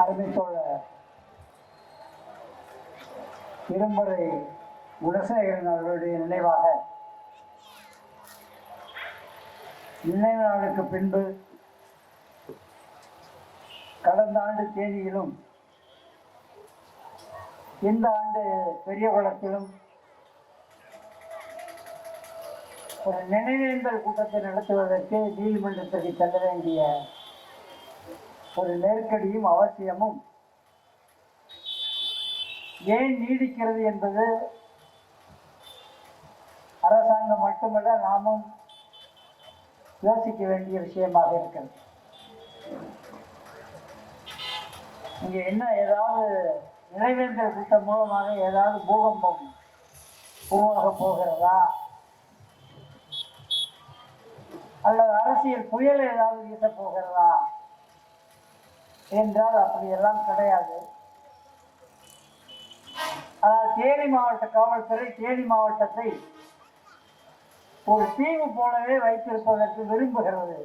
அருமை தோழர் இருமுறை குணசேகரன் அவர்களுடைய நினைவாக நினைவு நாளுக்கு பின்பு கடந்த ஆண்டு தேதியிலும் இந்த ஆண்டு பெரிய குளத்திலும் ஒரு நினைவேந்தல் கூட்டத்தை நடத்துவதற்கு நீதிமன்றத்திற்கு செல்ல வேண்டிய ஒரு நெருக்கடியும் அவசியமும் ஏன் நீடிக்கிறது என்பது அரசாங்கம் மட்டுமல்ல நாமும் யோசிக்க வேண்டிய விஷயமாக இருக்கிறது. இங்கே என்ன ஏதாவது நினைவேந்தல் கூட்டம் மூலமாக ஏதாவது பூகம்பம் உருவாக போகிறதா? அல்லது அரசியல் புயல் ஏதாவது வீச போகிறதா? என்றால் அப்படியெல்லாம் கிடையாது. ஆனால் தேனி மாவட்ட காவல்துறை தேனி மாவட்டத்தை ஒரு தீவு போலவே வைத்திருப்பதற்கு விரும்புகிறது.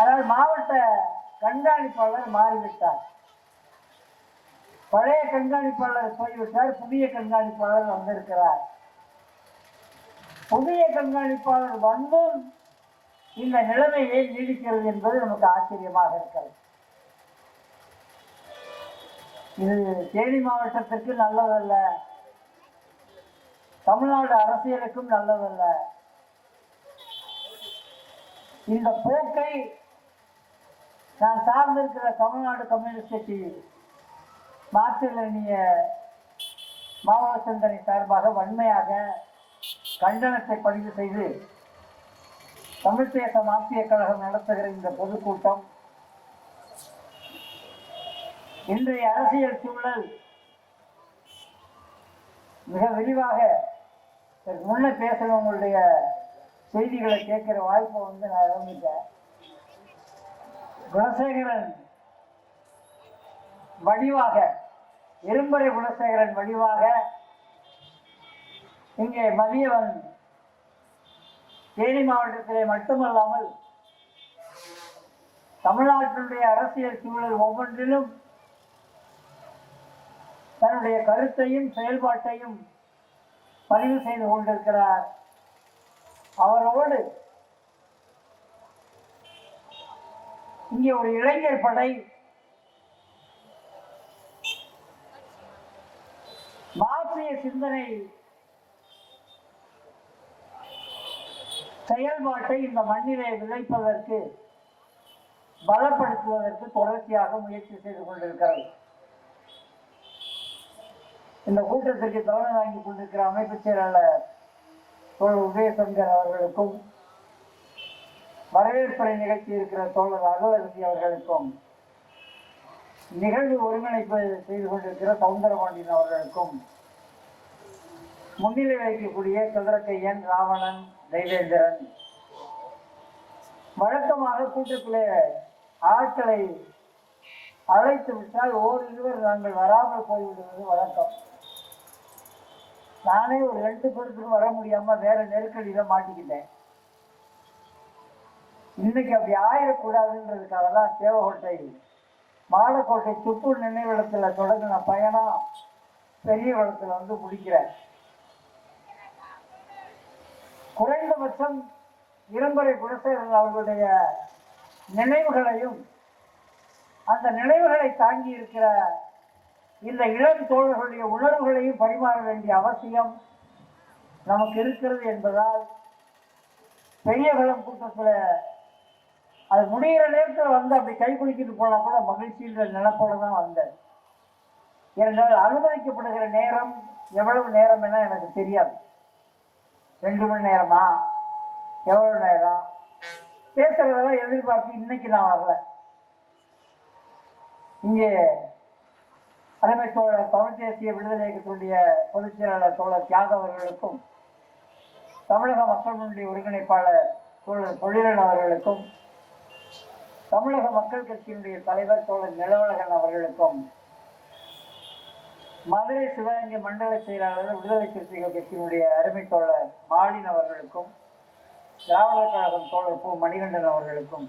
ஆனால் மாவட்ட கண்காணிப்பாளர் மாறிவிட்டார். பழைய கண்காணிப்பாளர் போய்விட்டார் புதிய கண்காணிப்பாளர் வந்திருக்கிறார். புதிய கண்காணிப்பாளர் வந்தும் இந்த நிலைமை ஏன் நீடிக்கிறது என்பது நமக்கு ஆச்சரியமாக இருக்கிறது. இது தேனி மாவட்டத்திற்கு நல்லதல்ல. தமிழ்நாடு அரசியலுக்கும் நல்லதல்ல. இந்த போக்கை நான் சார்ந்திருக்கிற தமிழ்நாடு கம்யூனிஸ்ட் கட்சி மாற்றிலனிய மாவோ சிந்தனை சார்பாக வன்மையாக கண்டனத்தை பதிவு செய்து தமிழ் தேச கழகம் நடத்துகிற இந்த பொதுக்கூட்டம் இன்றைய அரசியல் சூழல் மிக விரிவாக இதற்கு முன்ன செய்திகளை கேட்கிற வாய்ப்பை வந்து நான் இழந்துட்டேன். குணசேகரன் வடிவாக இரும்பரை குணசேகரன் வடிவாக இங்கே மதியவன் தேனி மாவட்டத்திலே மட்டுமல்லாமல் தமிழ்நாட்டினுடைய அரசியல் சூழல் ஒவ்வொன்றிலும் தன்னுடைய கருத்தையும் செயல்பாட்டையும் பதிவு செய்து கொண்டிருக்கிறார். அவரோடு இங்கே ஒரு இளைஞர் படை மாற்றிய சிந்தனை செயல்பாட்டை இந்த மண்ணிலே விதைப்பதற்கு பலப்படுத்துவதற்கு தொடர்ச்சியாக முயற்சி செய்து கொண்டிருக்கிறது இந்த கூட்டத்திற்கு தலைமை வாங்கி கொண்டிருக்கிற அமைப்பு செயலாளர் தோழர் உதயசங்கர் அவர்களுக்கும் வரவேற்புரை நிகழ்ச்சி இருக்கிற தோழர் அகலரசி அவர்களுக்கும் நிகழ்வு ஒருங்கிணைப்பு செய்து கொண்டிருக்கிற சவுந்தரபாண்டியன் அவர்களுக்கும் முன்னிலை வைக்கக்கூடிய சதுரக்கையன் ராவணன் தெய்வேந்திரன் வழக்கமாக கூட்டத்திலே ஆட்களை அழைத்து விட்டால் ஓரிருவர் நாங்கள் வராமல் போய்விடுவது வழக்கம். நானே ஒரு ரெண்டு பேருக்கு வர முடியாம வேற நெருக்கடியில மாட்டிக்கிட்டேன். இன்னைக்கு அப்படி ஆயிடக்கூடாதுன்றதுக்காக தான் தேவகோட்டை மாடக்கோட்டை சுற்று நினைவிடத்துல தொடங்கின பயணம் பெரிய குளத்துல வந்து முடிக்கிறேன். குறைந்தபட்சம் இரும்பரை குணசேகரன் அவர்களுடைய நினைவுகளையும் அந்த நினைவுகளை தாங்கி இருக்கிற இந்த இளம் தோழர்களுடைய உணர்வுகளையும் பரிமாற வேண்டிய அவசியம் நமக்கு இருக்கிறது என்பதால் பெரிய களம் கூட்டத்தில் அது முடிகிற நேரத்தில் வந்து அப்படி கை குலுக்கிட்டு போனா கூட மகிழ்ச்சின்ற நிலப்போட தான் வந்தேன். ஏனென்றால் அனுமதிக்கப்படுகிற நேரம் எவ்வளவு நேரம் என எனக்கு தெரியாது. ரெண்டு மணி நேரமா? எவ்வளவு நேரம்? பேசுறதெல்லாம் எதிர்பார்த்து இன்னைக்கு நான் வரல. இங்கே தலைமை தோழர் தமிழ் தேசிய விடுதலை இயக்கத்தினுடைய பொதுச் செயலாளர் தோழர் தியாக அவர்களுக்கும் தமிழக மக்கள் முன்னணி ஒருங்கிணைப்பாளர் தோழர் தொழிலன் அவர்களுக்கும் தமிழக மக்கள் கட்சியினுடைய தலைவர் தோழர் நிலவழகன் அவர்களுக்கும் மதுரை சிவகங்கை மண்டல செயலாளர் விடுதலை சிறுத்தைகள் கட்சியினுடைய அருமை தோழர் மாலின் அவர்களுக்கும் திராவிடர் கழகம் தோழர் பூ. மணிகண்டன் அவர்களுக்கும்.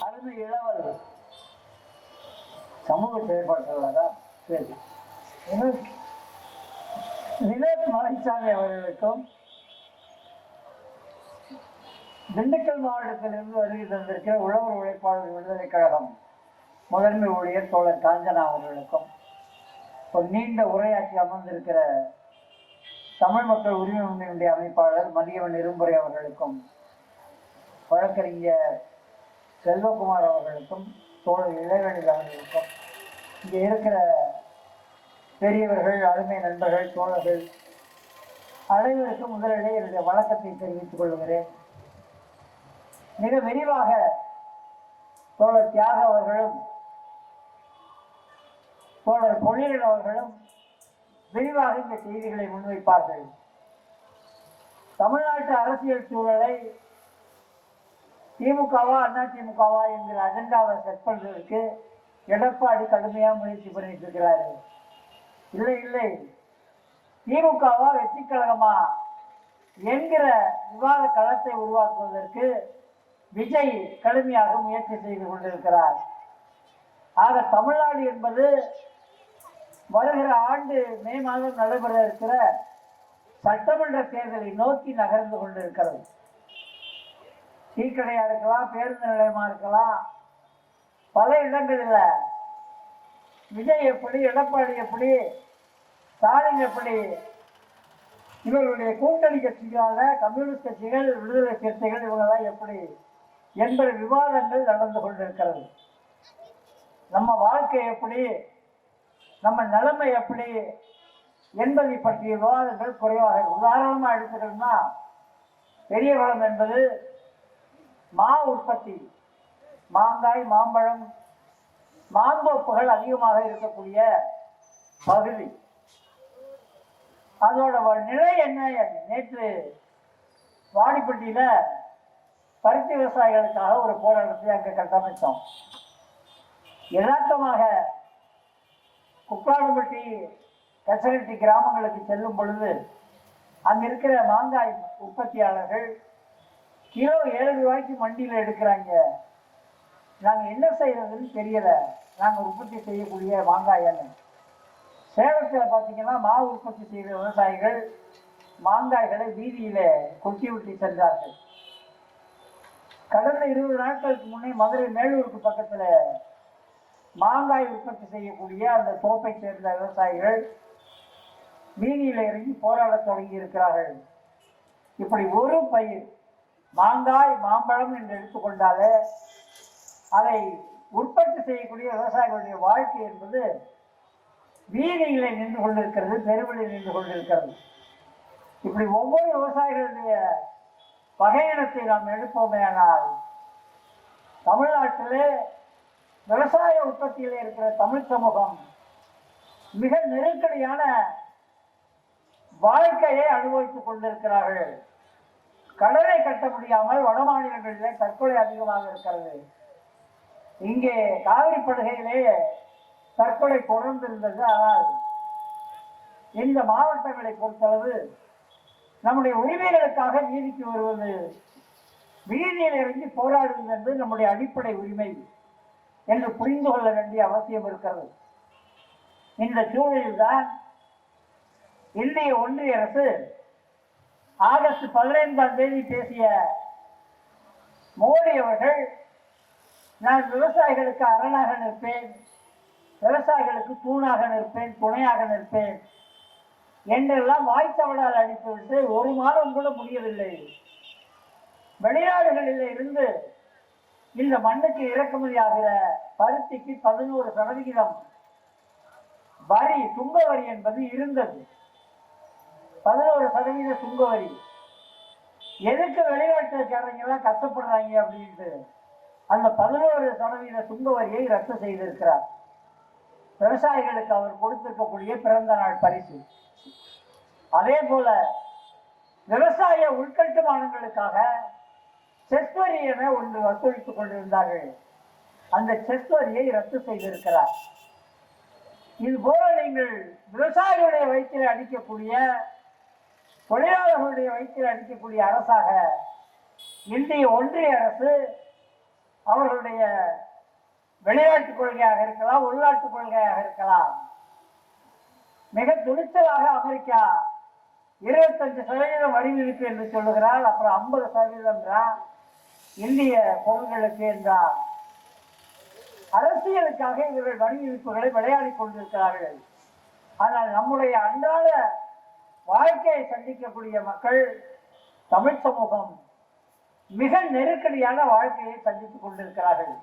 அருமை இளவல் சமூக செயல்பாட்டாளரா? சரி. வினோத் மலைசாமி அவர்களுக்கும் திண்டுக்கல் மாவட்டத்திலிருந்து வருகை தந்திருக்கிற உழவர் உழைப்பாளர் விடுதலை கழகம் முதன்மை ஊழியர் தோழர் காஞ்சனா அவர்களுக்கும் ஒரு நீண்ட உரையாற்றி அமர்ந்திருக்கிற தமிழ் மக்கள் உரிமை முன்னணியுடைய அமைப்பாளர் மதியவன் இரும்புரை அவர்களுக்கும் வழக்கறிஞர் செல்வகுமார் அவர்களுக்கும் தோழர் இளைவெளியில் அவர்களுக்கும் இங்கே இருக்கிற பெரியவர்கள் அருமை நண்பர்கள் தோழர்கள் அனைவருக்கும் முதலிடையே என்னுடைய வழக்கத்தை தெரிவித்துக் கொள்கிறேன். மிக விரிவாக தோழர் தியாக அவர்களும் தோழர் பொழியன் அவர்களும் விரிவாக இந்த செய்திகளை முன்வைப்பார்கள். தமிழ்நாட்டு அரசியல் சூழலை திமுகவா அண்ணா திமுகவா என்கிற அஜெண்டாவை செட் பண்றதுக்கு எடப்பாடி கடுமையாக முயற்சி பண்ணிட்டு இருக்கிறாரு. இல்லை இல்லை. திமுகவா வெற்றி கழகமா என்கிற விவாத களத்தை உருவாக்குவதற்கு விஜய் கடுமையாக முயற்சி செய்து கொண்டிருக்கிறார். ஆக தமிழ்நாடு என்பது வருகிற ஆண்டு மே மாதம் நடைபெற இருக்கிற சட்டமன்ற தேர்தலை நோக்கி நகர்ந்து கொண்டிருக்கிறது. டீ இருக்கலாம் பேருந்து நிலையமா இருக்கலாம் பல இடங்களில் விஜய் எப்படி எடப்பாடி எப்படி ஸ்டாலின் எப்படி இவர்களுடைய கூட்டணி கட்சிகளான கம்யூனிஸ்ட் கட்சிகள் விடுதலை சிறுத்தைகள் இவங்கெல்லாம் எப்படி என்பது விவாதங்கள் நடந்து கொண்டிருக்கிறது. நம்ம வாழ்க்கை எப்படி? நம்ம நிலைமை எப்படி? என்பதை பற்றிய விவாதங்கள் குறைவாக உதாரணமாக உதாரணமா எடுத்துக்கணும்னா பெரிய வளம் என்பது மா உற்பத்தி. மாங்காய் மாம்பழம் மாந்தோப்புகள் அதிகமாக இருக்கக்கூடிய பகுதி. அதோட வ- நிலை என்ன? நேற்று வாடிப்பட்டியில பருத்தி விவசாயிகளுக்காக ஒரு போராட்டத்தை அங்கே கட்டமைத்தோம். யதார்த்தமாக குக்காடுபட்டி கசகட்டி கிராமங்களுக்கு செல்லும் பொழுது அங்கே இருக்கிற மாங்காய் உற்பத்தியாளர்கள் கிலோ ஏழு ரூபாய்க்கு மண்டியில் எடுக்கிறாங்க. நாங்கள் என்ன செய்யறதுன்னு தெரியலை. நாங்கள் உற்பத்தி செய்யக்கூடிய மாங்காயன்னு சேலத்தில் பார்த்தீங்கன்னா மாவு உற்பத்தி செய்கிற விவசாயிகள் மாங்காய்களை வீதியில் கொட்டி விட்டு சென்றார்கள். கடந்த இருபது நாட்களுக்கு முன்னே மதுரை மேலூருக்கு பக்கத்துல மாங்காய் உற்பத்தி செய்யக்கூடிய அந்த தோப்பை சேர்ந்த விவசாயிகள் வீதியில இறங்கி போராடத் தொடங்கி இருக்கிறார்கள். இப்படி ஒரு பயிர் மாங்காய் மாம்பழம் என்று எடுத்துக்கொண்டாலே அதை உற்பத்தி செய்யக்கூடிய விவசாயிகளுடைய வாழ்க்கை என்பது வீதியிலே நின்று கொண்டிருக்கிறது தெருவில் நின்று கொண்டிருக்கிறது. இப்படி ஒவ்வொரு விவசாயிகளுடைய வகையினத்தை நாம் எடுப்போமே ஆனால் தமிழ்நாட்டிலே விவசாய உற்பத்தியில் இருக்கிற தமிழ் சமூகம் மிக நெருக்கடியான வாழ்க்கையை அனுபவித்துக் கொண்டிருக்கிறார்கள். கடனை கட்ட முடியாமல் வட மாநிலங்களிலே தற்கொலை அதிகமாக இருக்கிறது. இங்கே காவிரி படுகையிலே தற்கொலை தொடர்ந்து இருந்தது ஆனால் இந்த மாவட்டங்களை பொறுத்தளவு நம்முடைய உரிமைகளுக்காக வீதிக்கு வருவது வீதியில் இறங்கி போராடுவது என்பது நம்முடைய அடிப்படை உரிமை என்று புரிந்து கொள்ள வேண்டிய அவசியம் இருக்கிறது. இந்த சூழலில்தான் இந்திய ஒன்றிய அரசு ஆகஸ்ட் பதினைந்தாம் தேதி பேசிய மோடி அவர்கள் நான் விவசாயிகளுக்கு அரணாக நிற்பேன் விவசாயிகளுக்கு தூணாக நிற்பேன் துணையாக நிற்பேன் என்றெல்லாம் வாய்த்தவடால் அடித்துவிட்டு ஒரு மாதம் கூட முடியவில்லை. வெளிநாடுகளில் இருந்து இந்த மண்ணுக்கு இறக்குமதி ஆகிற பருத்திக்கு பதினோரு சதவிகிதம். வரி சுங்க வரி என்பது இருந்தது. பதினோரு சதவீத சுங்க வரி எதுக்கு வெளிநாட்டுக்காரங்க எல்லாம் கஷ்டப்படுறாங்க அப்படின்ட்டு அந்த பதினோரு சதவீத சுங்க வரியை ரத்து செய்திருக்கிறார். விவசாயிகளுக்கு அவர் கொடுத்திருக்கக்கூடிய பிறந்த நாள் பரிசு. அதே போல விவசாய உள்கட்டுமானங்களுக்காக செஸ் வரி என ஒன்று வசூலித்துக் கொண்டிருந்தார்கள். அந்த செஸ் வரியை ரத்து செய்திருக்கிறார். இது போல நீங்கள் விவசாயிகளுடைய வயிற்றில் அடிக்கக்கூடிய தொழிலாளர்களுடைய வயிற்றில் அடிக்கக்கூடிய அரசாக இந்திய ஒன்றிய அரசு அவர்களுடைய வெளிநாட்டு கொள்கையாக இருக்கலாம் உள்நாட்டு கொள்கையாக இருக்கலாம். மிக துணிச்சலாக அமெரிக்கா இருபத்தஞ்சு சதவீதம் வரி விதிப்பு என்று சொல்லுகிறார் அப்புறம் ஐம்பது சதவீதம் தான் இந்திய பொருள்களுக்கு என்றார் அரசியலுக்காக இவர்கள் வரி விதிப்புகளை கொண்டிருக்கிறார்கள். ஆனால் நம்முடைய அன்றாட வாழ்க்கையை சந்திக்கக்கூடிய மக்கள் தமிழ் சமூகம் மிக நெருக்கடியான வாழ்க்கையை சந்தித்துக் கொண்டிருக்கிறார்கள்.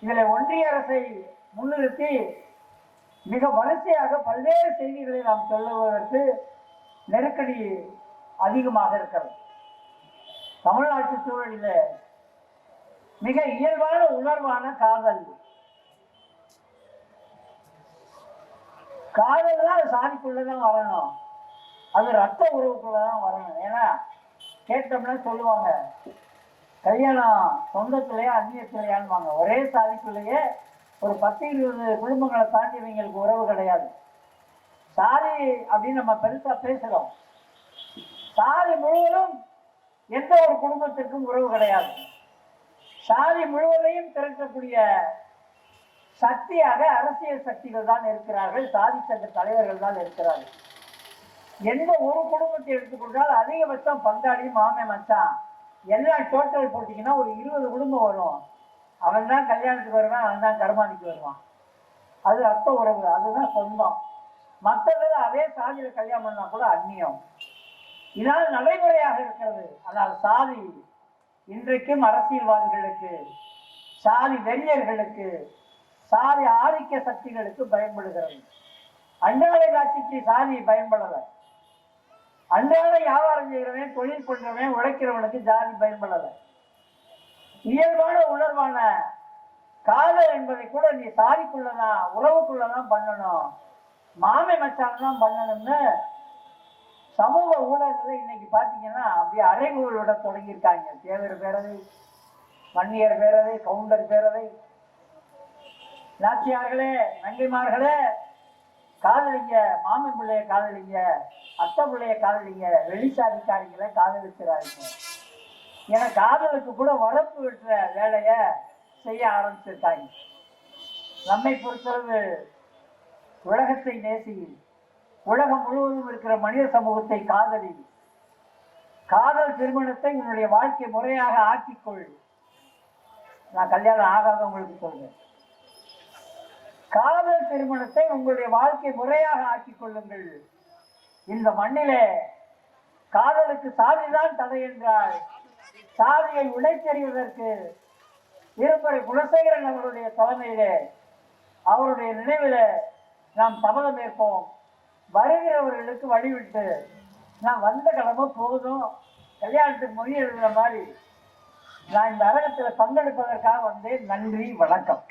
இதில் ஒன்றிய அரசை முன்னிறுத்தி மிக வரிசையாக பல்வேறு செய்திகளை நாம் சொல்லுவதற்கு நெருக்கடி அதிகமாக இருக்கிறது. தமிழ்நாட்டு சூழலில் மிக இயல்பான உணர்வான காதல். காதல் தான் சாதிக்குள்ளதான் வரணும். அது ரத்த உறவுக்குள்ளதான் வரணும். ஏன்னா கேட்டோம்னா சொல்லுவாங்க கல்யாணம் சொந்தத்திலேயே அந்நியத்திலேயான்வாங்க ஒரே சாதிக்குள்ளேயே ஒரு பத்து இருபது குடும்பங்களை தாண்டி இவங்களுக்கு உறவு கிடையாது. சாதி அப்படின்னு நம்ம பெருசா பேசுறோம். சாதி முழுவதும் எந்த ஒரு குடும்பத்திற்கும் உறவு கிடையாது. சாதி முழுவதையும் திரட்டக்கூடிய சக்தியாக அரசியல் சக்திகள் தான் இருக்கிறார்கள். சாதி சங்க தலைவர்கள் தான் இருக்கிறார்கள். எந்த ஒரு குடும்பத்தை எடுத்துக்கொண்டால் அதிகபட்சம் பங்காளி மாமே மச்சான். எல்லாம் டோட்டல் போட்டிங்கன்னா ஒரு இருபது குடும்பம் வரும். அவன் தான் கல்யாணத்துக்கு வருவான் அவன் தான் கருமாதிக்கு வருவான். அது ரத்த உறவு அதுதான் சொந்தம். மற்றதில் அதே சாதியில் கல்யாணம் பண்ணால் கூட அந்நியம். இதான் நடைமுறையாக இருக்கிறது. ஆனால் சாதி இன்றைக்கும் அரசியல்வாதிகளுக்கு சாதி வெறியர்களுக்கு சாதி ஆதிக்க சக்திகளுக்கு பயன்படுகிறது. அன்றாட காட்சிக்கு சாதி பயன்படலை. அன்றாட வியாபாரம் செய்கிறவன் தொழில் பண்றவன் உழைக்கிறவனுக்கு ஜாதி பயன்படலை. இயல்பான உணர்வான காதல் என்பதை கூட நீ சாதிக்குள்ளதான் உறவுக்குள்ளதான் பண்ணணும். மாமை மச்சான் தான் பண்ணணும்னு சமூக ஊடகங்களை இன்னைக்கு பார்த்தீங்கன்னா அப்படியே அறைகூவல் விட தொடங்கியிருக்காங்க. தேவர் பேரவை வன்னியர் பேரவை கவுண்டர் பேரவை. நாச்சியார்களே நங்கைமார்களே காதலிங்க மாமன் பிள்ளைய காதலிங்க. அத்தை பிள்ளைய காதலிங்க வெளிசாதிக்காரங்களை காதலிக்கிறாருங்க ஏன்னா காதலுக்கு கூட வரப்பு விட்டுற வேலையை செய்ய ஆரம்பிச்சிருக்காங்க. நம்மை பொறுத்தளவு உலகத்தை நேசி உலகம் முழுவதும் இருக்கிற மனித சமூகத்தை காதலி காதல் திருமணத்தை உன்னுடைய வாழ்க்கை முறையாக ஆக்கிக்கொள். நான் கல்யாணம் ஆகாத உங்களுக்கு சொல்றேன். காதல் திருமணத்தை உங்களுடைய வாழ்க்கை முறையாக ஆக்கிக் கொள்ளுங்கள் இந்த மண்ணிலே காதலுக்கு சாதிதான் தடை என்றால் சாதியை உடைத்தெறிவதற்கு இருப்பறை குணசேகரன் அவருடைய தலைமையிலே அவருடைய நினைவிலே நாம் சபதம் ஏற்போம். வருகிறவர்களுக்கு வழிவிட்டு நான் வந்த கிழமை போதும் கல்யாணத்துக்கு மொழி எழுதுகிற மாதிரி நான் இந்த அரங்கத்தில் பங்கெடுப்பதற்காக வந்தேன். நன்றி வணக்கம்.